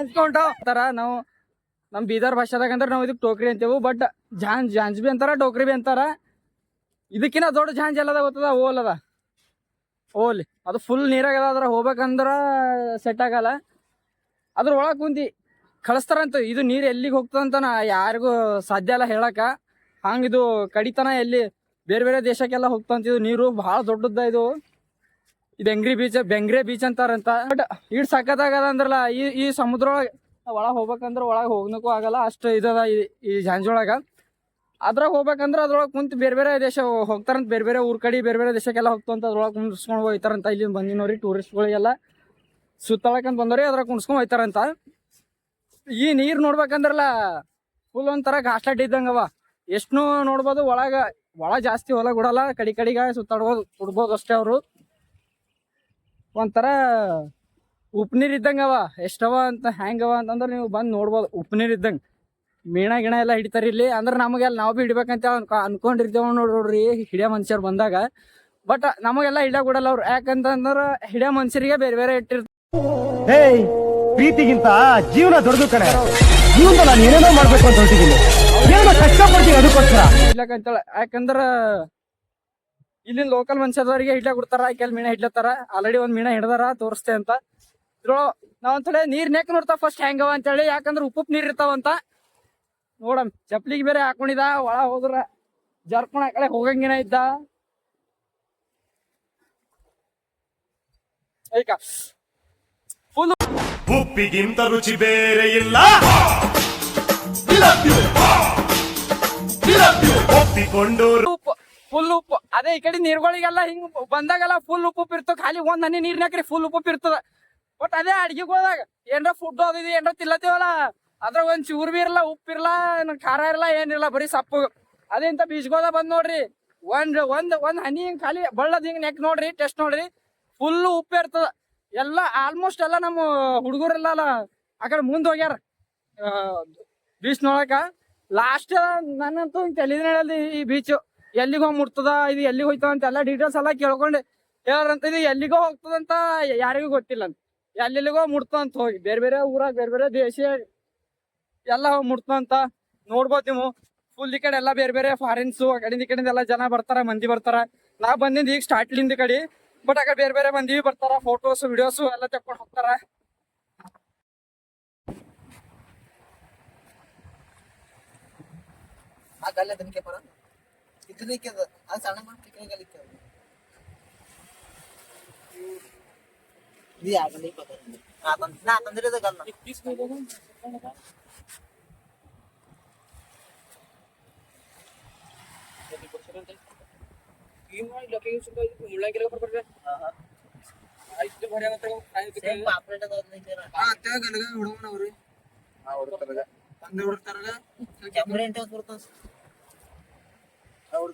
ಅನ್ಸ್ಕೊಂಡಾವ್ ತರ ನಾವು ನಮ್ಮ ಬೀದರ್ ಭಾಷೆದಾಗ ಅಂದ್ರೆ ನಾವು ಇದಕ್ಕೆ ಟೋಕ್ರಿ ಅಂತೇವು ಬಟ್ ಜಾಂಜ್ ಜಾಂಜ್ ಬಿ ಅಂತಾರ, ಟೋಕ್ರಿ ಬಿ ಅಂತಾರ. ಇದಕ್ಕಿಂತ ದೊಡ್ಡ ಜಾಂಜ್ ಎಲ್ಲದ ಗೊತ್ತದ? ಓಲ್ ಅದ. ಓಲ್. ಅದು ಫುಲ್ ನೀರಾಗದ ಅದ, ಅದ್ರ ಹೋಗ್ಬೇಕಂದ್ರ ಸೆಟ್ ಆಗಲ್ಲ. ಅದ್ರ ಒಳಗೆ ಕುಂತಿ ಕಳಿಸ್ತಾರಂತ, ಇದು ನೀರು ಎಲ್ಲಿಗೆ ಹೋಗ್ತದಂತ ನಾ ಯಾರಿಗೂ ಸಾಧ್ಯ ಅಲ್ಲ ಹೇಳಕ ಹಂಗೆ ಇದು ಕಡಿತನ ಎಲ್ಲಿ ಬೇರೆ ಬೇರೆ ದೇಶಕ್ಕೆಲ್ಲ ಹೋಗ್ತಂತ ಇದು ನೀರು ಬಹಳ ದೊಡ್ಡದ ಇದು. ಬೆಂಗ್ರಿ ಬೀಚ್? ಬೆಂಗ್ರೆ ಬೀಚ್ ಅಂತಾರಂತ. ಬಟ್ ಇಡ್ ಸಖತ್ತಾಗದ ಅಂದ್ರಲ್ಲ, ಈ ಈ ಸಮುದ್ರ ಒಳಗೆ ಒಳಗೆ ಹೋಗ್ಬೇಕಂದ್ರ ಒಳಗೆ ಹೋಗ್ನಕ್ಕೂ ಆಗಲ್ಲ, ಅಷ್ಟು ಇದದ ಈ- ಜಾಂಜೊಳಗ. ಅದ್ರಾಗ ಹೋಗ್ಬೇಕಂದ್ರ ಅದ್ರೊಳಗೆ ಕುಂತು ಬೇರೆ ಬೇರೆ ದೇಶ ಹೋಗ್ತಾರಂತ, ಬೇರೆ ಬೇರೆ ಊರ್ ಕಡೆ, ಬೇರೆ ಬೇರೆ ದೇಶಕ್ಕೆಲ್ಲ ಹೋಗ್ತಂತ ಅದ್ರೊಳಗೆ ಕುಂಡ್ಸ್ಕೊಂಡು ಹೋಗ್ತಾರಂತ ಇಲ್ಲಿ ಬಂದಿನವ್ರಿ ಟೂರಿಸ್ಟ್ಗಳಿಗೆಲ್ಲ. ಸುತ್ತಳಕಂತ ಬಂದವ್ರಿ ಅದ್ರಾಗ ಕುಂಡ್ಸ್ಕೊಂಡ್ ಹೋಗ್ತಾರಂತ ಈ ನೀರ್ ನೋಡ್ಬೇಕಂದ್ರಲ್ಲ ಫುಲ್ ಒಂಥರ ಘಾಸ್ಲಾಟ್ ಇದ್ದಂಗವ. ಎಷ್ಟು ನೋಡ್ಬೋದು, ಒಳಗ, ಒಳ ಜಾಸ್ತಿ ಹೊಲ ಗುಡಲ್ಲ ಕಡಿ ಕಡಿಗ ಸುತ್ತಾಡ್ಬೋದು ಕುಡ್ಬೋದು ಅಷ್ಟೇ ಅವರು. ಒಂಥರ ಉಪ್ಪು ಇದ್ದಂಗೆ ಅವ. ಎಷ್ಟವ ಅಂತ ಹ್ಯಾಂಗವ ಅಂತಂದ್ರೆ ನೀವು ಬಂದು ನೋಡ್ಬೋದು. ಉಪ್ಪು ನೀರು ಇದ್ದಂಗ. ಮೀಣ ಗಿಣ ಎಲ್ಲ ಹಿಡಿತಾರೆ ಇಲ್ಲಿ. ಅಂದ್ರೆ ನಮಗೆಲ್ಲ ನಾವು ಬಿ ಹಿಡಿಬೇಕಂತ ಅನ್ಕೊ ಅನ್ಕೊಂಡಿರ್ತೇವ ನೋಡ್ರಿ ಹಿಡಿಯ ಮನುಷ್ಯರು ಬಂದಾಗ. ಬಟ್ ನಮಗೆಲ್ಲ ಹಿಡಿಯಕ್ ಕೊಡಲ್ಲ ಅವ್ರು. ಯಾಕಂತಂದ್ರೆ ಹಿಡಿಯೋ ಮನುಷ್ಯರಿಗೆ ಬೇರೆ ಬೇರೆ ಇಟ್ಟಿರ್ತಾರೆ. ಪ್ರೀತಿಗಿಂತ ಜೀವನ ದೊಡ್ಡದು ಕಡೆ ಜೀವನದಲ್ಲಿ ನಾನು ಏನೇನೋ ಮಾಡ್ಬೇಕು ಅಂತ ಹೊರಟಿದ್ದೀನಿ ಏನೋ ಕಷ್ಟಪಡ್ತೀನಿ ಅದಕ್ಕೋಸ್ಕರ. ಯಾಕಂದ್ರ ಇಲ್ಲಿನ ಲೋಕಲ್ ಮನುಷ್ಯದವರಿಗೆ ಹಿಡ್ಲ ಕೊಡ್ತಾರ ಕೆಲ್ ಮೀನ ಹಿಡ್ಲತ್ತಾರ. ಆಲ್ರೆಡಿ ಒಂದ್ ಮೀನ ಹಿಡ್ದಾರ ತೋರಿಸ್ತೆ ಅಂತ. ಇದ್ರೊ ನಾವ್ ಒಂದ್ಸಲ ನೀರ್ ನೆಕ್ ನೋಡ್ತಾವ ಫಸ್ಟ್ ಹೆಂಗವ ಅಂತೇಳಿ ಯಾಕಂದ್ರೆ ಉಪ್ಪು ನೀರ್ ಇರ್ತಾವಂತ ನೋಡಮ್ ಚಪ್ಲಿಗೆ ಬೇರೆ ಹಾಕೊಂಡಿದ ಒಳ ಹೋದ್ರ ಜರ್ಕೊಂಡ್ ಆ ಕಡೆ ಹೋಗಂಗಿನ ಇದ್ದ. ಐಕ. ಫುಲ್ ಉಪ್ಪಿಗಿಂತ ರುಚಿ ಬೇರೆ ಇಲ್ಲ. ಒಪ್ಪಿಕೊಂಡು ಉಪ್ಪು ಫುಲ್ ಉಪ್ಪು. ಅದೇ ಈ ಕಡೆ ನೀರ್ಗಳಿಗೆಲ್ಲ ಹಿಂಗ್ ಬಂದಾಗೆಲ್ಲ ಫುಲ್ ಉಪ್ಪು ಇರ್ತದ. ಖಾಲಿ ಒಂದ್ ಹನಿ ನೀರ್ನಾಕ್ರಿ ಫುಲ್ ಉಪ್ಪು ಇರ್ತದ. ಬಟ್ ಅದೇ ಅಡ್ಗೆಗೆ ಹೋದಾಗ ಏನ್ರ ಫುಡ್ ಅದು ಇದು ಏನ್ರ ತಿಲ್ಲತ್ತೀವಲ್ಲ ಅದ್ರಾಗ ಒಂದ್ ಚೂರ್ ಬಿ ಉಪ್ಪು ಏನ್ ಖಾರ ಇರಲ್ಲ ಏನಿರಲ್ಲ ಬರೀ ಸಪ್ಪು. ಅದೇ ಇಂತ ಬೀಜ್ಗೋದ ಬಂದ್ ನೋಡ್ರಿ. ಒಂದ್ ಒಂದ್ ಒಂದ್ ಹನಿ ಹಿಂಗ್ ಖಾಲಿ ಬಳ್ಳದ್ ಹಿಂಗ್ ನೆಕ್ ನೋಡ್ರಿ ಟೆಸ್ಟ್ ನೋಡ್ರಿ. ಫುಲ್ ಉಪ್ಪು ಇರ್ತದ. ಎಲ್ಲ ಆಲ್ಮೋಸ್ಟ್ ಎಲ್ಲ ನಮ್ಮ ಹುಡುಗರೆಲ್ಲ ಆ ಕಡೆ ಮುಂದೆ ಹೋಗ್ಯಾರ. ಬೀಚ್ ನೋಡಕ ಲಾಸ್ಟ್ ನನ್ನಂತೂ ಹೇಳಲ್ದು ಈ ಬೀಚ್. ಎಲ್ಲಿಗೆ ಹೋಗಿ ಮುಟ್ತದ, ಇದು ಎಲ್ಲಿಗೆ ಹೋಯ್ತದ ಅಂತ ಎಲ್ಲ ಡೀಟೇಲ್ಸ್ ಎಲ್ಲ ಕೇಳ್ಕೊಂಡು ಹೇಳ್ರಂತ ಇದು ಎಲ್ಲಿಗೋ ಹೋಗ್ತದಂತ ಯಾರಿಗೂ ಗೊತ್ತಿಲ್ಲ ಅಂತ ಮುಟ್ತದ ಅಂತ ಹೋಗಿ, ಬೇರೆ ಬೇರೆ ಊರಾಗ, ಬೇರೆ ಬೇರೆ ದೇಶ ಎಲ್ಲ ಹೋಗಿ ಮುಟ್ತದಂತ ನೋಡ್ಬೋದು ನೀವು. ಫುಲ್ ಈ ಕಡೆ ಎಲ್ಲ ಬೇರೆ ಬೇರೆ ಫಾರಿನ್ಸು ಆ ಕಡೆಯಿಂದ ಈ ಕಡೆಯಿಂದ ಎಲ್ಲ ಜನ ಬರ್ತಾರ, ಮಂದಿ ಬರ್ತಾರ. ನಾ ಬಂದಿದ್ದು ಈಗ ಸ್ಟಾರ್ಟ್ಲಿಂದ ಕಡೆ ಬಟ್ ಆ ಬೇರೆ ಬೇರೆ ಮಂದಿ ಬರ್ತಾರ ಫೋಟೋಸ್ ವಿಡಿಯೋಸ್ ಎಲ್ಲ ತೆಕ್ಕೊಂಡು ಹೋಗ್ತಾರ. ಆ ಗಲ್ಲೆ ಅದಕ್ಕೆ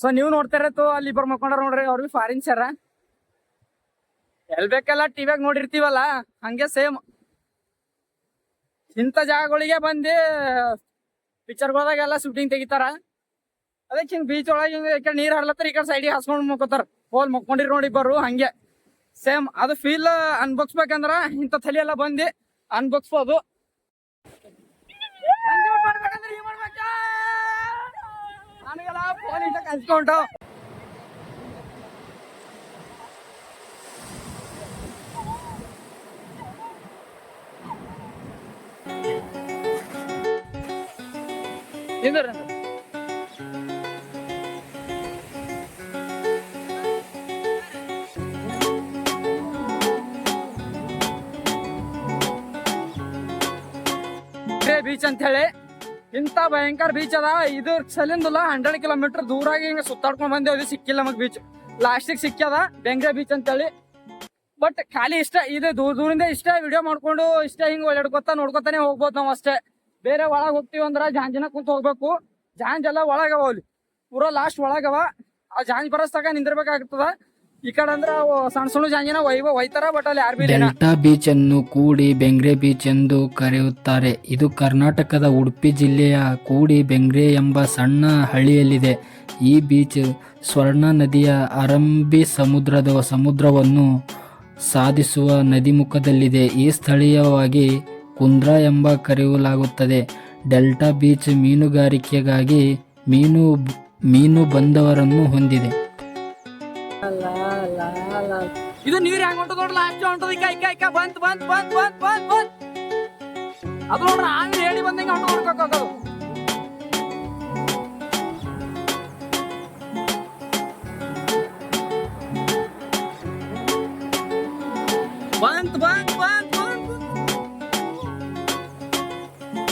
ಸೊ ನೀವು ನೋಡ್ತಿರತ್ತು ಅಲ್ಲಿ ಇಬ್ಬರು ಮಕ್ಕೊಂಡ್ರ ನೋಡ್ರಿ ಅವ್ರಿಗೆ ಫಾರಿನ್ ಸರ ಎಲ್ ಬೇಕೆಲ್ಲ ಟಿವಿಯಾಗ ನೋಡಿರ್ತೀವಲ್ಲ, ಹಂಗೆ ಸೇಮ್ ಇಂಥ ಜಾಗಗಳಿಗೆ ಬಂದು ಪಿಕ್ಚರ್ಗೋದಾಗೆಲ್ಲ ಶೂಟಿಂಗ್ ತೆಗಿತಾರ. ಅದಕ್ಕೆ ಹಿಂಗೆ ಬೀಚ್ ಒಳಗೆ ಹಿಂಗೆ ಈ ಕಡೆ ನೀರ್ ಹರ್ಲತ್ತಾರ ಈ ಕಡೆ ಸೈಡಿಗೆ ಹಾಸ್ಕೊಂಡು ಮುಕ್ಕೋತಾರ. ಹೋಲ್ ಮಕ್ಕೊಂಡಿರ್ ನೋಡಿ ಇಬ್ಬರು, ಹಂಗೆ. ಸೇಮ್ ಅದು ಫೀಲ್ ಅನ್ಭೋಗ್ಸ್ಬೇಕಂದ್ರ ಇಂಥ ತಲೆ ಎಲ್ಲ ಬಂದು ಅನ್ಭೋಗ್ಸ್ಬೋದು ನನಗೆಲ್ಲ ಫೋನ್ ಇಟ್ಟ ಕನ್ಸ್ಕೊಂಡು ನಿಂದ್ರಿ ನಿಂದ್ರಿ. ಬೀಚ್ ಅಂತ ಹೇಳಿ ಇಂತ ಭಯಂಕರ ಬೀಚ್ ಅದ. ಇದು ಸಲಿಂದಲ್ಲ ಹಂಡ್ರೆಡ್ ಕಿಲೋಮೀಟರ್ ದೂರಾಗಿ ಹಿಂಗ ಸುತ್ತಾಡ್ಕೊಂಡ್ ಬಂದೇವಿ. ಸಿಕ್ಕಿಲ್ಲ ನಮಗ್ ಬೀಚ್ ಲಾಸ್ಟಿಗೆ ಸಿಕ್ಕದ ಬೆಂಗ್ರೆ ಬೀಚ್ ಅಂತೇಳಿ. ಬಟ್ ಖಾಲಿ ಇಷ್ಟ. ಇದು ದೂರ ದೂರಿಂದ ಇಷ್ಟ ವಿಡಿಯೋ ಮಾಡ್ಕೊಂಡು ಇಷ್ಟ ಹಿಂಗ್ ಓಡಾಡ್ಕೊತ ನೋಡ್ಕೊತಾನೆ ಹೋಗ್ಬೋದು ನಾವು ಅಷ್ಟೇ. ಬೇರೆ ಒಳಗ್ ಹೋಗ್ತೀವಿ ಅಂದ್ರ ಜಾಂಜಿನ ಕುಂತ ಹೋಗ್ಬೇಕು. ಜಾಂಜ್ ಎಲ್ಲ ಒಳಗವ ಅಲ್ಲಿ. ಪೂರಾ ಲಾಸ್ಟ್ ಒಳಗವ ಆ ಜಾಂಜ್ ಬರಸ್ತಕ ನಿಂದಿರ್ಬೇಕಾಗ್ತದ. ಈ ಕಡೆ ಅಂದ್ರ ಸಣ್ಣ ಸಣ್ಣ ಜಾಂಜಿನ ಒಯ್ವ ಒಯ್ತಾರ ಬಟ್ ಅಲ್ಲಿ ಯಾರು ಡೆಲ್ಟಾ ಬೀಚ್ ಅನ್ನು ಕೂಡಿ ಬೆಂಗ್ರೆ ಬೀಚ್ ಎಂದು ಕರೆಯುತ್ತಾರೆ. ಇದು ಕರ್ನಾಟಕದ ಉಡುಪಿ ಜಿಲ್ಲೆಯ ಕೂಡಿ ಬೆಂಗ್ರೆ ಎಂಬ ಸಣ್ಣ ಹಳ್ಳಿಯಲ್ಲಿದೆ. ಈ ಬೀಚ್ ಸ್ವರ್ಣ ನದಿಯ ಅರಂಬಿ ಸಮುದ್ರದ ಸಮುದ್ರವನ್ನು ಸಾಧಿಸುವ ನದಿಮುಖದಲ್ಲಿದೆ. ಈ ಸ್ಥಳೀಯವಾಗಿ ಕುಂದ್ರ ಎಂಬ ಕರೆಯಲಾಗುತ್ತದೆ. ಡೆಲ್ಟಾ ಬೀಚ್ ಮೀನುಗಾರಿಕೆಗಾಗಿ ಮೀನು ಮೀನು ಬಂದವರನ್ನು ಹೊಂದಿದೆ. ಇದು ನೀರ್ ಹೆಂಗ್ ಹೊಂಟದ ನೋಡ್ಲ? ಲಾಸ್ಟ್ ಹೊಂಟದ ಇಕ್ಕ ಇಕ್ಕ ಇಕ್ಕ ಬಂತ್ ಬಂತ್ ಬಂತ್ ಬಂತ್ ಬಂತ್ ಬಂತ್ ಅದು ನೋಡ್ರ ಆಮೇಲೆ ಹೇಳಿ ಬಂದಂಗೆ ಹೊಂಟದ ನೋಡ್ಕೋದು